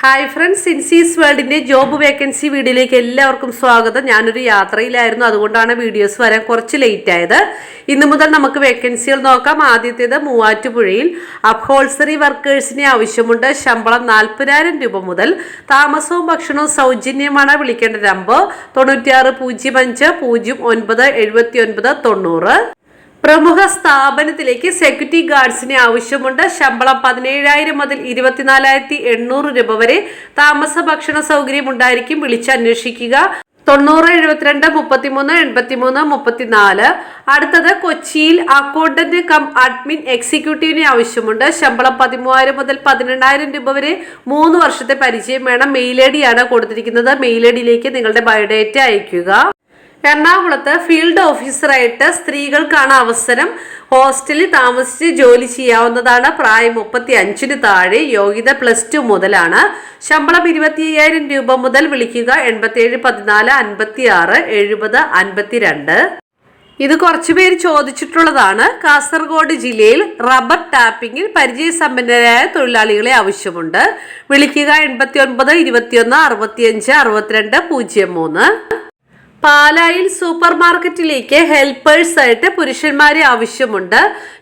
Hi friends സിൻസീസ് വേൾഡിന്റെ job vacancy വീഡിയോയിലേക്ക് എല്ലാവർക്കും സ്വാഗതം. ഞാനൊരു യാത്രയിലായിരുന്നു അതുകൊണ്ടാണ് വീഡിയോസ് വരാൻ കുറച്ച് ലേറ്റ് ആയത്. ഇന്ന് മുതൽ നമുക്ക് വേക്കൻസികൾ നോക്കാം. ആദ്യത്തേത് മൂവാറ്റുപുഴയിൽ അപ്ഹോൾസറി വർക്കേഴ്സിനെ ആവശ്യമുണ്ട് ശമ്പളം നാൽപ്പതിനായിരം രൂപ മുതൽ. താമസവും ഭക്ഷണവും സൗജന്യമാണ് വിളിക്കേണ്ട നമ്പർ തൊണ്ണൂറ്റിയാറ് പൂജ്യം അഞ്ച് പൂജ്യം ഒൻപത് എഴുപത്തി ഒൻപത് തൊണ്ണൂറ്. പ്രമുഖ സ്ഥാപനത്തിലേക്ക് സെക്യൂരിറ്റി ഗാർഡ്സിനെ ആവശ്യമുണ്ട്. ശമ്പളം പതിനേഴായിരം മുതൽ ഇരുപത്തിനാലായിരത്തി എണ്ണൂറ് രൂപ വരെ താമസ ഭക്ഷണ സൗകര്യം ഉണ്ടായിരിക്കും. വിളിച്ചന്വേഷിക്കുക തൊണ്ണൂറ് എഴുപത്തിരണ്ട് മുപ്പത്തിമൂന്ന് എൺപത്തിമൂന്ന് മുപ്പത്തിനാല്. അടുത്തത് കൊച്ചിയിൽ അക്കൗണ്ടന്റ് കം അഡ്മിൻ എക്സിക്യൂട്ടീവിന് ആവശ്യമുണ്ട്. ശമ്പളം പതിമൂവായിരം മുതൽ പതിനെണ്ണായിരം രൂപ വരെ മൂന്ന് വർഷത്തെ പരിചയം വേണം. മെയിൽ ഐ ഡിയാണ് കൊടുത്തിരിക്കുന്നത്. മെയിൽ ഐ ഡിയിലേക്ക് നിങ്ങളുടെ ബയോഡേറ്റ അയയ്ക്കുക. എറണാകുളത്ത് ഫീൽഡ് ഓഫീസറായിട്ട് സ്ത്രീകൾക്കാണ് അവസരം. ഹോസ്റ്റലിൽ താമസിച്ച് ജോലി ചെയ്യാവുന്നതാണ്. പ്രായം മുപ്പത്തി അഞ്ചിന് താഴെ യോഗ്യത പ്ലസ് ടു മുതലാണ്. ശമ്പളം ഇരുപത്തി അയ്യായിരം രൂപ മുതൽ വിളിക്കുക. എൺപത്തിയേഴ് പതിനാല് അൻപത്തി ആറ് എഴുപത് അൻപത്തിരണ്ട്. ഇത് കുറച്ചു പേര് ചോദിച്ചിട്ടുള്ളതാണ്. കാസർഗോഡ് ജില്ലയിൽ റബ്ബർ ടാപ്പിംഗിൽ പരിചയസമ്പന്നരായ തൊഴിലാളികളെ ആവശ്യമുണ്ട്. വിളിക്കുക എൺപത്തി ഒൻപത് ഇരുപത്തിയൊന്ന് അറുപത്തിയഞ്ച് അറുപത്തിരണ്ട് പൂജ്യം മൂന്ന്. പാലായിൽ സൂപ്പർ മാർക്കറ്റിലേക്ക് ഹെൽപ്പേഴ്സ് ആയിട്ട് പുരുഷന്മാരെ ആവശ്യമുണ്ട്.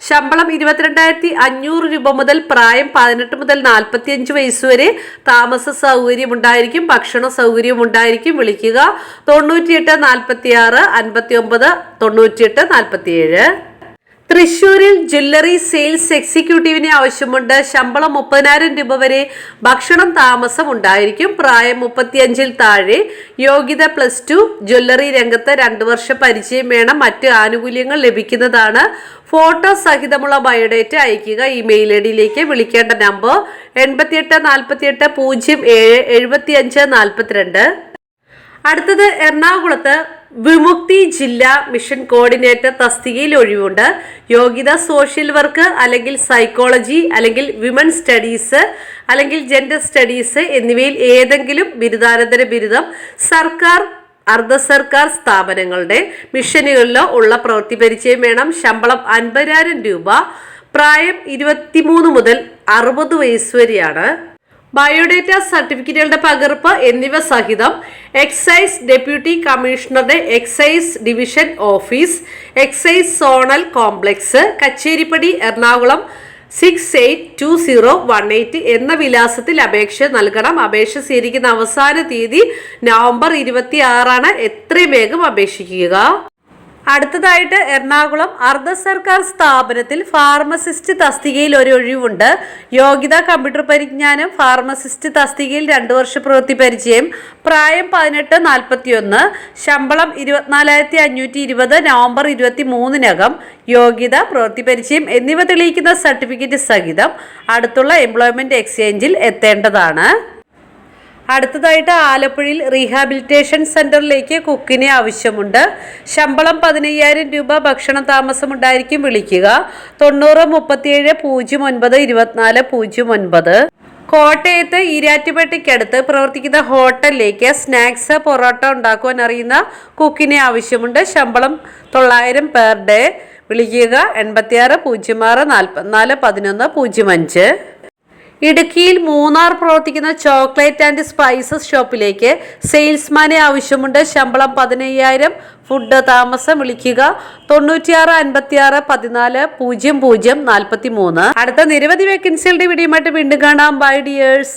ശമ്പളം ഇരുപത്തിരണ്ടായിരത്തി അഞ്ഞൂറ് രൂപ മുതൽ പ്രായം പതിനെട്ട് മുതൽ നാൽപ്പത്തി അഞ്ച് വയസ്സ് വരെ താമസ സൗകര്യം ഉണ്ടായിരിക്കും ഭക്ഷണ സൗകര്യം ഉണ്ടായിരിക്കും വിളിക്കുക തൊണ്ണൂറ്റിയെട്ട് നാൽപ്പത്തി ആറ് അൻപത്തി ഒമ്പത് തൊണ്ണൂറ്റിയെട്ട് നാൽപ്പത്തിയേഴ്. തൃശൂരിൽ ജ്വല്ലറി സെയിൽസ് എക്സിക്യൂട്ടീവിനെ ആവശ്യമുണ്ട്. ശമ്പളം മുപ്പതിനായിരം രൂപ വരെ ഭക്ഷണം താമസം ഉണ്ടായിരിക്കും. പ്രായം മുപ്പത്തിയഞ്ചിൽ താഴെ. യോഗ്യത പ്ലസ് ടു. ജ്വല്ലറി രംഗത്ത് രണ്ട് വർഷ പരിചയം വേണം. മറ്റ് ആനുകൂല്യങ്ങൾ ലഭിക്കുന്നതാണ്. ഫോട്ടോ സഹിതമുള്ള ബയോഡേറ്റ അയക്കുക ഇമെയിൽ മെയിൽ ഐ ഡിയിലേക്ക് വിളിക്കേണ്ട നമ്പർ എൺപത്തിയെട്ട് നാൽപ്പത്തിയെട്ട് പൂജ്യം ഏഴ് എഴുപത്തിയഞ്ച് നാൽപ്പത്തിരണ്ട് അടുത്തത് എറണാകുളത്ത് വിമുക്തി ജില്ലാ മിഷൻ കോർഡിനേറ്റർ തസ്തികയിൽ ഒഴിവുണ്ട്. യോഗ്യത സോഷ്യൽ വർക്ക് അല്ലെങ്കിൽ സൈക്കോളജി അല്ലെങ്കിൽ വിമൻ സ്റ്റഡീസ് അല്ലെങ്കിൽ ജെൻഡർ സ്റ്റഡീസ് എന്നിവയിൽ ഏതെങ്കിലും ബിരുദാനന്തര ബിരുദം സർക്കാർ അർദ്ധ സർക്കാർ സ്ഥാപനങ്ങളുടെ മിഷനുകളിലോ ഉള്ള പ്രവൃത്തി പരിചയം വേണം. ശമ്പളം അൻപതിനായിരം രൂപ. പ്രായം ഇരുപത്തിമൂന്ന് മുതൽ അറുപത് വയസ്സ് വരെയാണ്. ബയോഡേറ്റ സർട്ടിഫിക്കറ്റുകളുടെ പകർപ്പ് എന്നിവ സഹിതം എക്സൈസ് ഡെപ്യൂട്ടി കമ്മീഷണറുടെ excise division office excise zonal complex Kacheripady Ernakulam six eight two zero one eight എന്ന വിലാസത്തിൽ അപേക്ഷ നൽകണം. അപേക്ഷ സ്വീകരിക്കുന്ന അവസാന തീയതി നവംബർ ഇരുപത്തി ആറാണ് എത്രയും വേഗം അപേക്ഷിക്കുക. അടുത്തതായിട്ട് എറണാകുളം അർദ്ധ സർക്കാർ സ്ഥാപനത്തിൽ ഫാർമസിസ്റ്റ് തസ്തികയിൽ ഒരു ഒഴിവുണ്ട്. യോഗ്യത കമ്പ്യൂട്ടർ പരിജ്ഞാനം ഫാർമസിസ്റ്റ് തസ്തികയിൽ രണ്ടു വർഷ പ്രവൃത്തി പരിചയം പ്രായം പതിനെട്ട് നാൽപ്പത്തിയൊന്ന് ശമ്പളം ഇരുപത്തിനാലായിരത്തി അഞ്ഞൂറ്റി ഇരുപത് നവംബർ ഇരുപത്തി മൂന്നിനകം യോഗ്യത പ്രവൃത്തി പരിചയം എന്നിവ തെളിയിക്കുന്ന സർട്ടിഫിക്കറ്റ് സഹിതം അടുത്തുള്ള എംപ്ലോയ്മെന്റ് എക്സ്ചേഞ്ചിൽ എത്തേണ്ടതാണ്. അടുത്തതായിട്ട് ആലപ്പുഴയിൽ റീഹാബിലിറ്റേഷൻ സെന്ററിലേക്ക് കുക്കിനെ ആവശ്യമുണ്ട്. ശമ്പളം പതിനയ്യായിരം രൂപ ഭക്ഷണ താമസം ഉണ്ടായിരിക്കും വിളിക്കുക. തൊണ്ണൂറ് മുപ്പത്തിയേഴ് പൂജ്യം ഒൻപത് ഇരുപത്തിനാല് പൂജ്യം ഒൻപത്. കോട്ടയത്ത് ഈരാറ്റുപേട്ടയ്ക്കടുത്ത് പ്രവർത്തിക്കുന്ന ഹോട്ടലിലേക്ക് സ്നാക്സ് പൊറോട്ട ഉണ്ടാക്കുവാൻ അറിയുന്ന കുക്കിനെ ആവശ്യമുണ്ട്. ശമ്പളം തൊള്ളായിരം പെർ ഡേ. വിളിക്കുക എൺപത്തിയാറ് പൂജ്യം ആറ് നാൽപ്പത്തിനാല് പതിനൊന്ന് പൂജ്യം അഞ്ച്. ഇടുക്കിയിൽ മൂന്നാർ പ്രവർത്തിക്കുന്ന ചോക്ലേറ്റ് ആൻഡ് സ്പൈസസ് ഷോപ്പിലേക്ക് സെയിൽസ്മാനെ ആവശ്യമുണ്ട്. ശമ്പളം പതിനയ്യായിരം ഫുഡ് താമസം വിളിക്കുക. തൊണ്ണൂറ്റിയാറ് അൻപത്തിയാറ് പതിനാല് പൂജ്യം പൂജ്യം നാൽപ്പത്തി മൂന്ന് അടുത്ത നിരവധി വേക്കൻസികളുടെ വീഡിയോയുമായിട്ട് വീണ്ടും കാണാം. By dears